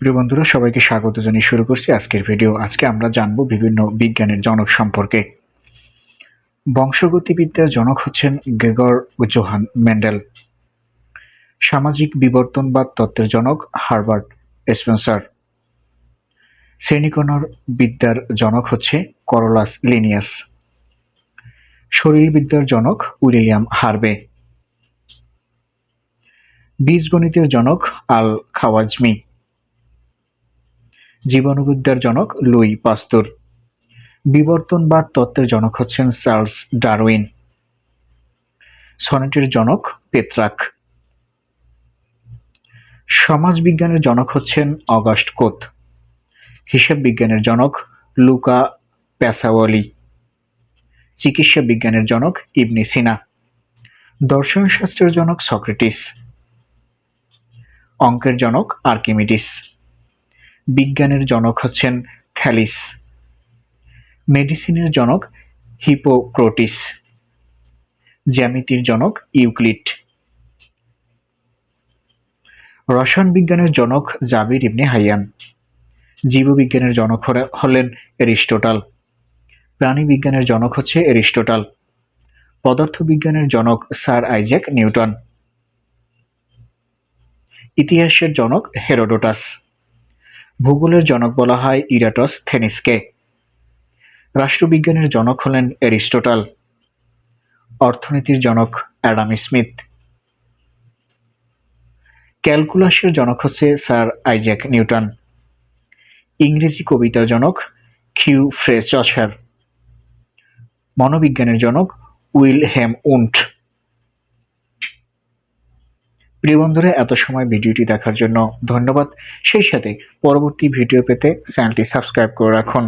প্রিয় বন্ধুরা, সবাইকে স্বাগত জানিয়ে শুরু করছি আজকের ভিডিও। আজকে আমরা জানব বিভিন্ন বিজ্ঞানের জনক সম্পর্কে। বংশগতিবিদ্যার জনক হচ্ছেন গ্রেগর জোহান মেন্ডেল সামাজিক বিবর্তনবাদ তত্ত্বের জনক হারবার্ট স্পেন্সার। শ্রেণীকণর বিদ্যার জনক হচ্ছে করলাস লিনিয়াস। শরীরবিদ্যার জনক উইলিয়াম হার্বে। বীজগণিতের জনক আল খাওয়াজমি। জীবাণুবিদ্যার জনক লুই পাস্তুর। বিবর্তনবাদ তত্ত্বের জনক হচ্ছেন চার্লস ডারউইন। সনেটের জনক পেত্রাক। সমাজবিজ্ঞানের জনক হচ্ছেন অগাস্ট কোত। হিসাব বিজ্ঞানের জনক লুকা প্যাসাওয়ালি। চিকিৎসা বিজ্ঞানের জনক ইবনি সিনা। দর্শনশাস্ত্রের জনক সক্রেটিস। অঙ্কের জনক আর্কিমিডিস। বিজ্ঞানের জনক হচ্ছেন থ্যালিস মেডিসিনের জনক হিপোক্রোটিস। জ্যামিতির জনক ইউক্লিড। রসায়ন বিজ্ঞানের জনক জাবির ইবনে হাইয়ান। জীববিজ্ঞানের জনক হলে- হলেন এরিস্টোটাল। প্রাণী বিজ্ঞানের জনক হচ্ছে এরিস্টোটাল। পদার্থবিজ্ঞানের জনক স্যার আইজ্যাক নিউটন। ইতিহাসের জনক হেরোডোটাস। ভূগোলের জনক বলা হয় ইরাটস থেনিসকে। রাষ্ট্রবিজ্ঞানের জনক হলেন এরিস্টোটাল। অর্থনীতির জনক অ্যাডাম স্মিথ। ক্যালকুলাসের জনক হচ্ছে স্যার আইজ্যাক নিউটন। ইংরেজি কবিতার জনক কিউ ফ্রেচসার মনোবিজ্ঞানের জনক উইল হেম উন্ট। প্রিয় বন্ধুরা, এত সময় ভিডিওটি দেখার জন্য ধন্যবাদ। সেই সাথে পরবর্তী ভিডিও পেতে চ্যানেলটি সাবস্ক্রাইব করে রাখুন।